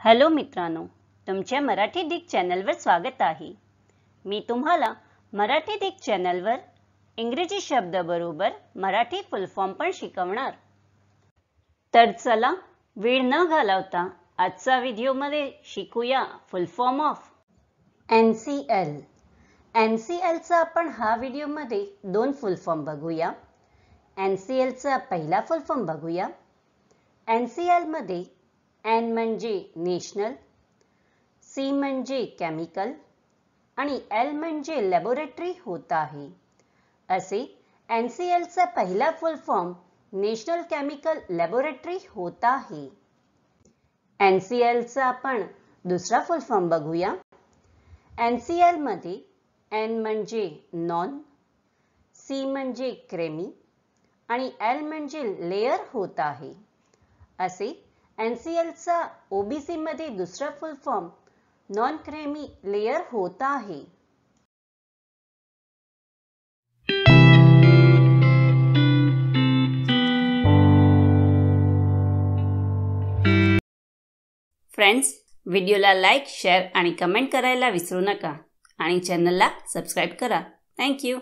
Hello मित्रांनो तुमच्या Marathi Dick चॅनलवर स्वागत आहे. मी तुम्हाला मराठी डिक चॅनलवर इंग्रजी शब्दाबरोबर मराठी फुल फॉर्म पण शिकवणार. तर चला वेळ न घालवता आजचा व्हिडिओमध्ये शिकूया full form of N C L N C एलचा आपण हा व्हिडिओमध्ये दोन फुल फॉर्म बघूया. एन सी एलचा पहिला फुल फॉर्म बघूया. एन सी एलमध्ये एन म्हणजे नॅशनल सी म्हणजे केमिकल आणि एल म्हणजे लॅबोरेटरी होत आहे. असे एन सी एलचा पहिला full form national chemical laboratory होत आहे. एन सी एलचा आपण दुसरा फुल फॉर्म बघूया. एन सी एलमध्ये एन म्हणजे नॉन सी म्हणजे क्रेमी आणि एल म्हणजे लेयर होत आहे. असे एन सी एलचा ओ बी सीमध्ये दुसरा full form non creamy layer होत आहे. फ्रेंड्स व्हिडिओला लाईक शेअर आणि कमेंट करायला विसरू नका. आणि चॅनलला सबस्क्राईब करा. थँक्यू